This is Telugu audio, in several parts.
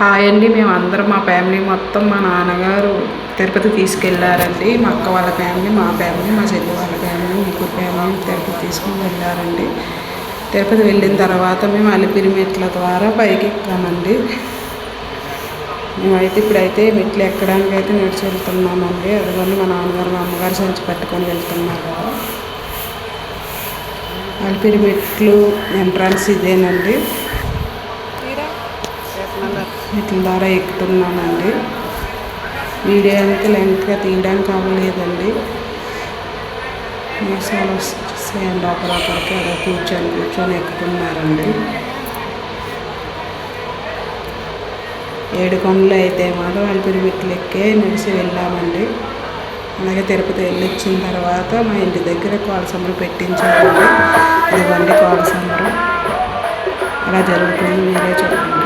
హాయ్ అండి. మేము అందరం మా ఫ్యామిలీ మొత్తం మా నాన్నగారు తిరుపతి తీసుకెళ్ళారండి మా అక్క వాళ్ళ ఫ్యామిలీ మా ఫ్యామిలీ మా చెల్లి వాళ్ళ ఫ్యామిలీ ముగ్గురు ఫ్యామిలీ తిరుపతి తీసుకుని వెళ్ళారండి. తిరుపతి వెళ్ళిన తర్వాత మేము అలిపిరి మెట్ల ద్వారా పైకి ఎక్కామండి. మేమైతే ఇప్పుడైతే మెట్లు ఎక్కడానికి అయితే నడిచి వెళ్తున్నామండి అదిగోండి మా నాన్నగారు మా అమ్మగారు సంచి పట్టుకొని వెళ్తున్నారు. కదా అలిపిరి మెట్లు ఎంట్రన్స్ ఇదేనండి. మెట్ల ద్వారా ఎక్కుతున్నానండి వీడియో అంతా లెంగ్త్గా తీయడానికి అవ్వలేదండి మీసాలు అక్కడ ఒకరొకరికి అలా కూర్చొని కూర్చొని ఎక్కుతున్నారండి. ఏడు కొండలు అయితే మాత్రం అలిపిరి మెట్లు ఎక్కే నడిచి వెళ్ళామండి. అలాగే తిరుపతి వెళ్ళొచ్చిన తర్వాత మా ఇంటి దగ్గర కోలసమ్మలు పెట్టించామండి. ఇదిగోండి కోలసమ్మలు అలా జరుగుతుంది మీరే చెప్పండి.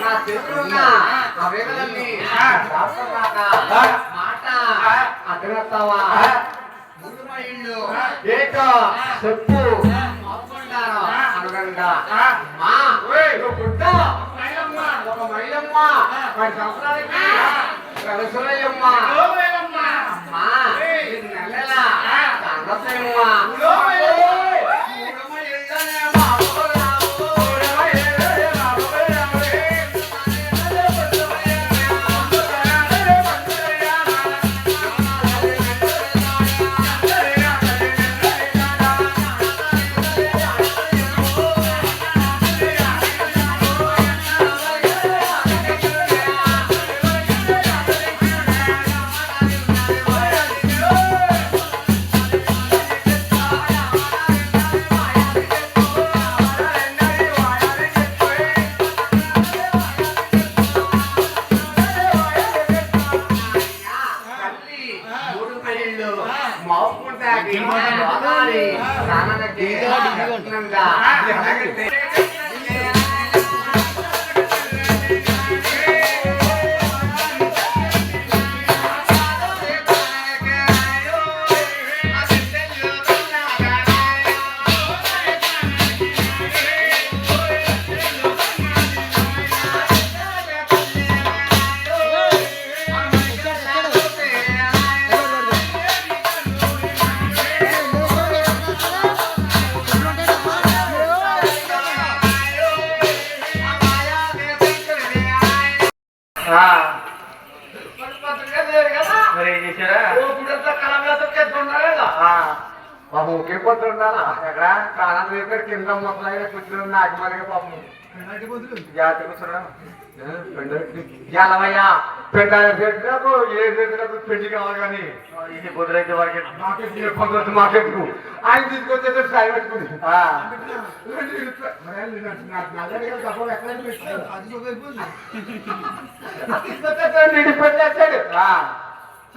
నా చేతులున్నా అవే కదండి రాస్తున్నాక మాట అగ్రత్తవా ముందు మా ఇల్లు ఏటో చెప్పు ఒప్పుకుంటాను అనగంగా మా పుట్ట ఒక మైలమ్మ పది సంవత్సరాలకి కలసులయ్యమ్మ అమ్మా నెలలా సంగతేమ్మ చేశారా? పాపం ఒకే పొద్దు ఉండాలా? ఎక్కడ? ప్రాణం దగ్గర కింద మొదలైన కూర్చుని నాకు మరిగా పాపం. పెండ ఏ పెళ్ళి కావాలి కానీ? ఇది వారికి మార్కెట్ కొంత మార్కెట్కు ఆయన తీసుకొచ్చేది సాయి పెట్టుకుని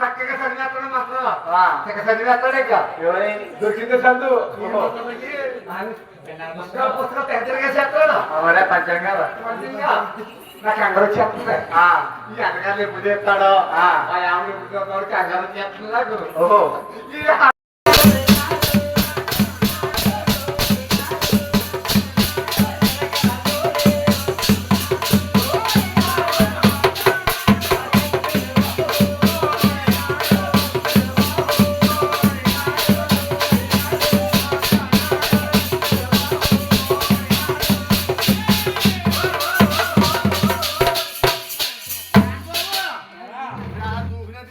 చక్కగా చదివేస్తాడు మాత్రం చక్కగా చదివేస్తాడు ఇక. దొరికింది సందు. పుస్తకాలు పుస్తకాలు తిరిగేసేస్తాడు అవరే పంచంగా నాకు అందరూ ఆ, ఈ అన్నగారు ఎప్పుడు చేస్తాడో? ఆ. ఆ ఆవిడ ఎప్పుడు చేస్తాడో కంగారు వచ్చేస్తుంది నాకు.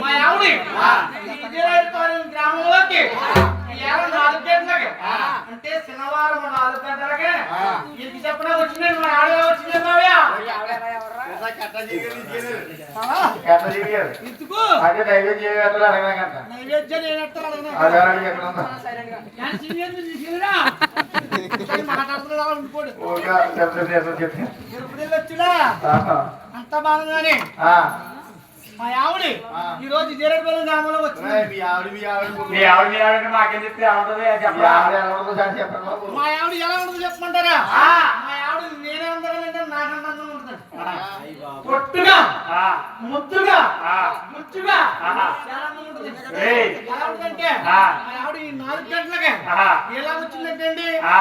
మా ఆవిడ. గ్రామంలోకి. అంటే శనివారం నాలుగు గంటలకి. ఇంటికి చెప్పినా వచ్చిందండి మా ఆవిడ వచ్చింది ఆహా. అంత బాగుందని ఆ. మా ఆవిడ. ఈ రోజు జీరడపల్లి గ్రామంలో వచ్చింది. మీ ఆవిడ మీ ఆవిడ మాకేం చెప్తే మీ చెప్పరా ఉంటుందో మా ఆవిడ ఎలా ఉంటుందో చెప్పమంటారా? మా ఆవిడ నేనే ఉండగలంటే నాకన్నా అందం ఉంటుంది. పొట్టుగా ముద్దుగా. ముచ్చుగా ఉంటుంది. ఎలా ఉంటుందంటే. మా ఆవిడ ఈ నాలుగు గంటలకే. ఎలా వచ్చిందంటే అండి ఆ.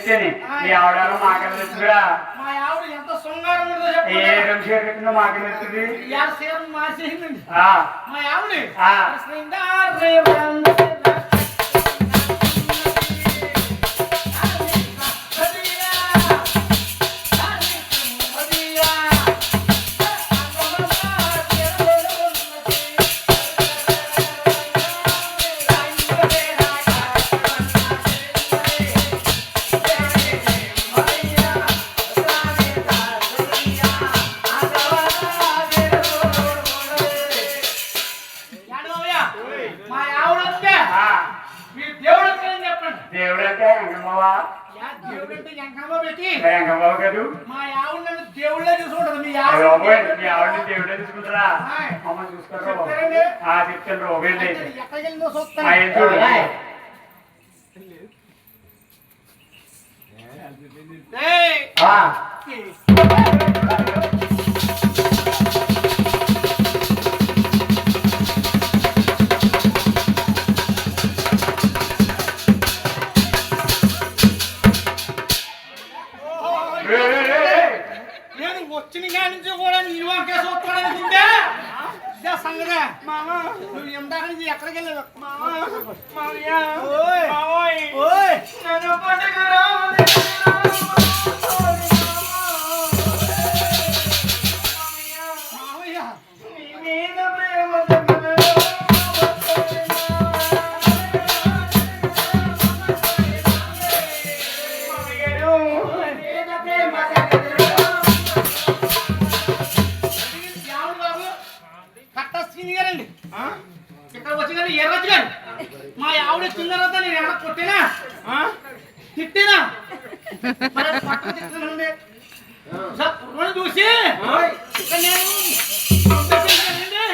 లేస్తేని మీ ఆవిడ మాకేం తెచ్చుకురా ఏ చెప్పండి రంగు కట్టిందో మాకేం తెచ్చింది మా ఆవిడ. మీరు దేవుడు వచ్చారని చెప్పండి. దేవుడంటే వెంకమ్మవా యా దేవుడు అంటే ఎంకమ్మ పెట్టి వెంకమ్మవ కదూ? మా ఆవిడ నన్ను దేవుళ్ళ చూసుకుంటది. మీ ఆవిడ మీ ఆవిడని దేవుడే తీసుకుంటారా ఆయ్. అమ్మ? ఆ చెప్తాను అయితే ఎక్కడికి వెళ్ళిందో చూస్తాను. ఏం చూడు వచ్చిన కాడి నుంచి కూడా నీ వంకే చూస్తాననుకుంటే ఇదే సంగతి నువ్వు ఇందాక నుంచి ఎక్కడికి వెళ్ళావు ఓయ్ ఓయ్ నన్ను వచ్చి కానీ ఏ రోజు గారు మా ఆవిడ వచ్చిన తర్వాత నేను ఎక్కడ కొట్టినా తిట్టినా మరి పక్కన తిట్టానండి సప్పుడుని చూసి ఇక్కడ నేను పంపించేశానండి.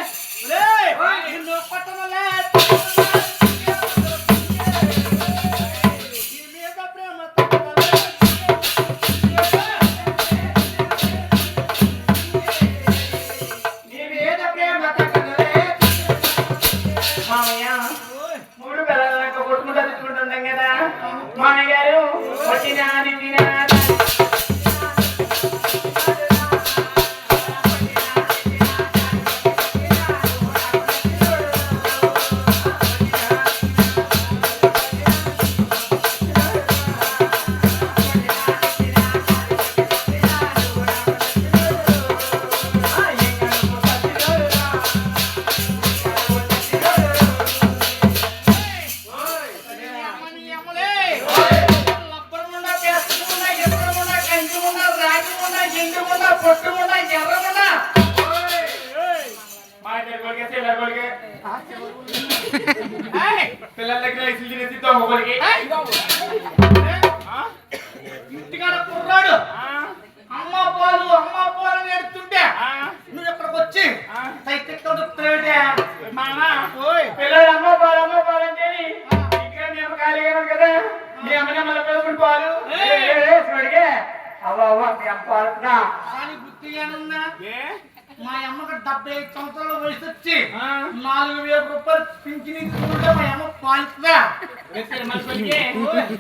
కొలికే పిల్లల దగ్గర ఇసులు తినేసి దొంగ కొలికి ఏయ్, ఆ? ఇంటికాడ కుర్రాడు? అమ్మ పాలు అమ్మ పాలు ఆ? నువ్వు ఇక్కడికి వచ్చి? ఆ? సైకిల్ తొడుపుతాడే మామ ఓయ్! పిల్లలు అమ్మ పాలు అమ్మ పాలు అంటే ఇక్కడ మేము ఖాళీగా కదా. మీ అమ్మనే మళ్ళీ పిల్లలు పాలు. అవ్వ అవ్వ మీ అమ్మ కానీ గుర్తుగానుందా ఏ? మా అమ్మకి డెబ్బై ఐదు సంవత్సరాల వయసు వచ్చి? నాలుగు వేల రూపాయలు పింఛన్ ఇచ్చుకుంటే మా అమ్మ పాలుతుందా వేస్తారు మన కొలికే.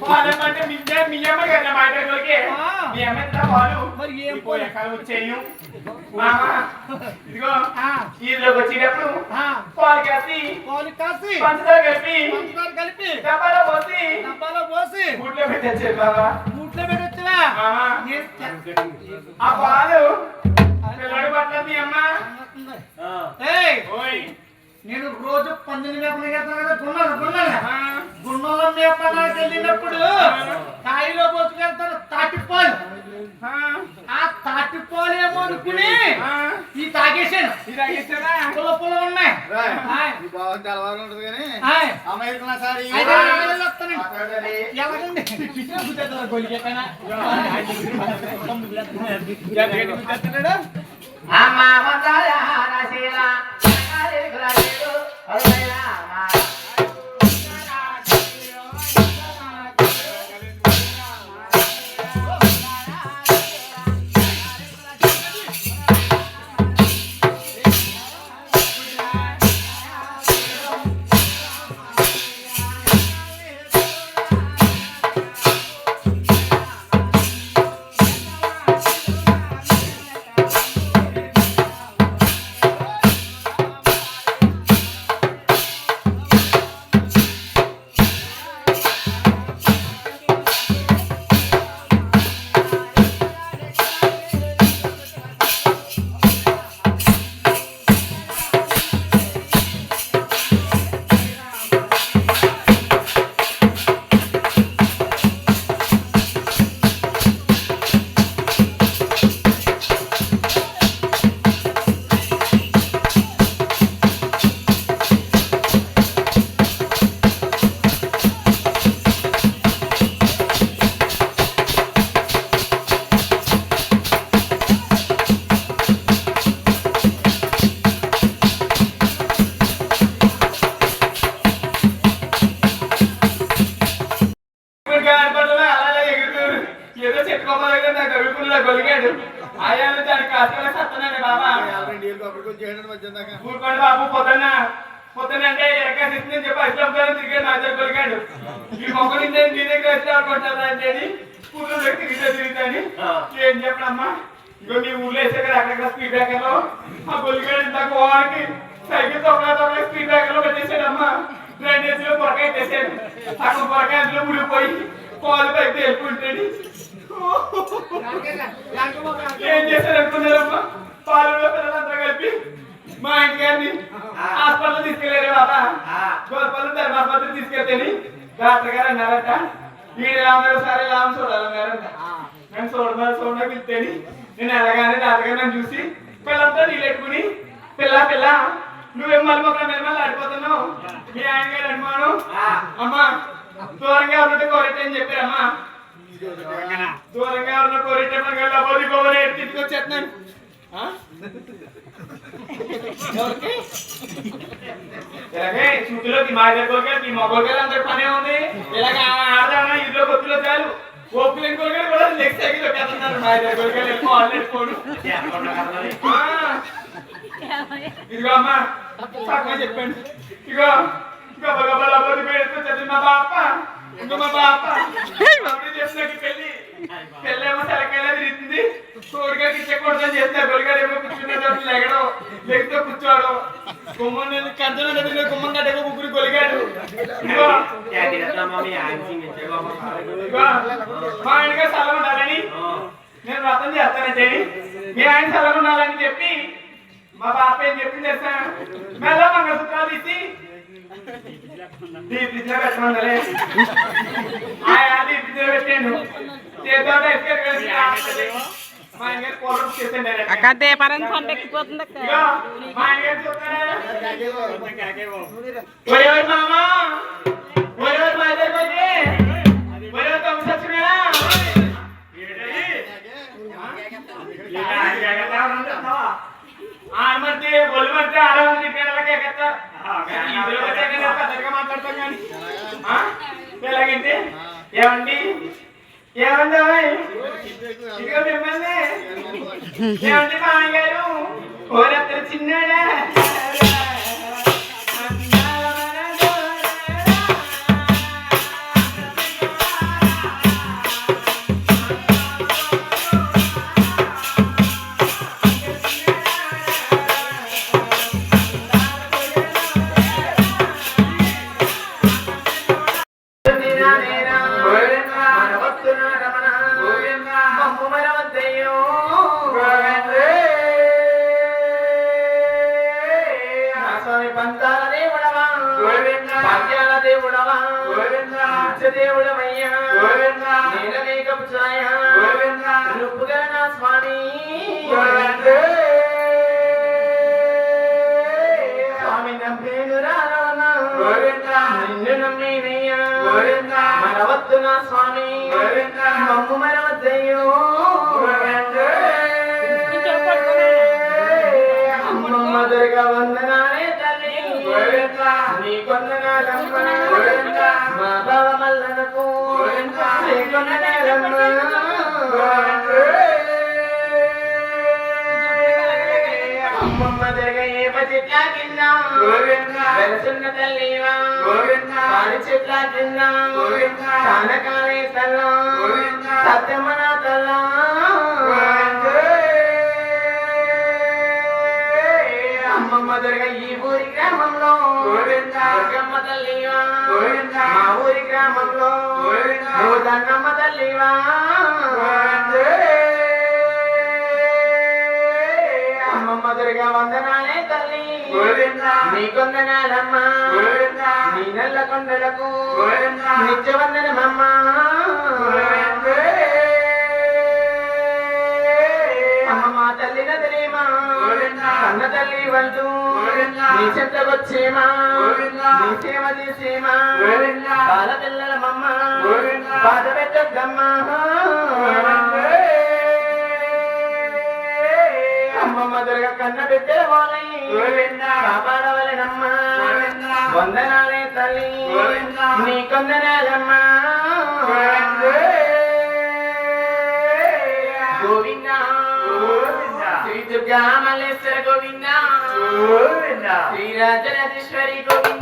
పాలు అంటే మీ మీ అమ్మ కదా మా ఇద్దరు కొలికే. ఆ. మీ అమ్మ ఎంత పాలు మరి ఏం ఈ పోయే కాలం వచ్చేయు? మామ ఇదిగో ఆ, ఈలోకి వచ్చేటప్పుడు ఆ, పాలు కాసి పాలు కాసి పంచదార కలిపి పంచదార కలిపి డబ్బాలో పోసి డబ్బాలో పోసి గుడ్లో పెట్టచ్చు బాబా పెట్టొచ్చువా ఆ పాలు నేను రోజు పందిని మేపన చేస్తాను కదా గున్నాను ఆ, గున్నంలో మేపడానికి వెళ్ళినప్పుడు కాయలో పోసుకెళ్తాను తాటిపాలు. ఆ, ఆ తాటిపాలు ఏమో అనుకుని ఆ. ఈ తాగేసాను? పుల్ల పుల్ల ఉన్నాయి. ఎలాగండి? అమ్మ వందల నశీల నగరికులగేడు ఈ మొక్క నిందే నీ దగ్గర వచ్చి అనుకుంటారా అంటే ఊళ్ళో తిరిగితే తిరుగుతాని ఏం చెప్పడమ్మా ఇంకో మీ ఊళ్ళో వేసే కదా అక్కడ స్పీడ్ బ్రేకర్లో. ఆ గొలిగాడు ఇందాక వాడికి సైకిల్ తొక్కలా తొక్కలా స్పీడ్ బ్రేకర్లో పెట్టేశాడమ్మా. డ్రైనేజ్లో పొరకాయ తెచ్చాడు అక్కడ పొరకాయ అందులో ముడిపోయి పాలు పైకి వెళ్ళుకుంటాడు ఏం చేశారు అనుకున్నారమ్మా? పాలలో పిల్లలంతా కలిపి మా ఇంటి గారిని హాస్పిటల్ తీసుకెళ్ళారు బాబా గోల్పల్లి ధర్మాస్పత్రి తీసుకెళ్తేని డాక్టర్ గారు అన్నారట. వీడు రామగారు సరే రామ చూడాలన్నారంట నేను చూడమని చూడ పిలితేని నేను ఎలాగానే డాక్టర్ గారు నన్ను చూసి పిల్లలతో నీళ్ళెట్టుకుని పిల్ల పిల్ల నువ్వేం మళ్ళీ మొక్కల మీద మళ్ళీ ఆడిపోతున్నావు? మీ ఆయన గారు అనుమానం? అమ్మా దూరంగా ఉన్నట్టు కోరట అని చెప్పారమ్మా దూరంగా ఉన్న కోరిటే మనకి వెళ్ళబోది కోరి తీసుకొచ్చేస్తున్నాను? ఇలాగే చుట్టులోకి మా దగ్గర మీ మొగోళ్ళు అందరి పనే ఉంది. ఇలాగ ఆడదామా ఇంట్లో కొద్దిలో చాలు. ఓపిక కొలగారు కూడా నెక్స్ట్ సైకిల్ పెట్టేస్తున్నారు మా దగ్గర ఆల్రెడీ ఇదిగో అమ్మా చక్కగా చెప్పండి. ఇగో గబ గబ మా బాప. ఇంకో మా బాప. పెళ్ళి పెళ్ళేమో తలకాయలా తిరుగుతుంది తోడుగారికి ఇచ్చకూడదని చేస్తే గొలిగాడు ఏమో కూర్చున్నాడు చోట లెగడం లెగితే కూర్చోవడం. గుమ్మం నేను కంచం దగ్గర గుమ్మం కట్టగా ముగ్గురు గొలిగాడు మా ఆయనగా సలహా ఉండాలని నేను వ్రతం చేస్తానంటే మీ ఆయన సలహా ఉండాలని చెప్పి మా బాప ఏం చెప్పింది తెలుసా? మెల్ల మంగళసూత్రాలు తీసి డీప్ ఫ్రిడ్జ్లో పెట్టమందలే ఆయా డీప్ పెట్టాను చేతితో ఎత్తుకెళ్ళి మా ఆయన అక్క దీపారం ఎక్కిపోతుంది అక్క. మాట్లాడతాం కానీ ఏమండి? ఓయ్? ఇదిగో మిమ్మల్ని. ఏమండి? మామగారు ఓరత్తరు చిన్నాడా? మరవద్దు నా స్వామి మమ్ము మరవద్దయ్యో అమ్మమ్మ దుర్గా వందనాలే తల్లి. నీ కొందనాలమ్మ మా బావ మల్లనకు. నీ కొందనాలమ్మ చెట్ల కింద వెలసున్న తల్లివా. పాడి చెట్ల కింద కానకానే తల్ల. సత్యమన తల్ల. అమ్మమ్మ దుర్గ ఈ ఊరి గ్రామంలో. దుర్గమ్మ తల్లివా. మా ఊరి గ్రామంలో. నువ్వు దండమ్మ తల్లివా. అమ్మమ్మ దుర్గ వందనాలే. నీ కొందనాలమ్మ. నీ నల్ల కొండలకు. నిత్య వందనమమ్మ. అమ్మమ్మ తల్లి నదిలేమా? కన్న తల్లి వంటూ నీ చెత్తకొచ్చేమా నీ సేవ చేసేమా? బాల పిల్లల మమ్మ బాధ పెట్టద్దమ్మా. అమ్మమ్మ దుర్గ కన్న బిడ్డల వాళ్ళై కాపాడవలెనమ్మా వందనాలే తల్లి. నీ కొందనాలమ్మా. గోవింద. శ్రీ దుర్గా మల్లేశ్వర గోవింద. శ్రీ రాజరాజేశ్వరి గోవింద.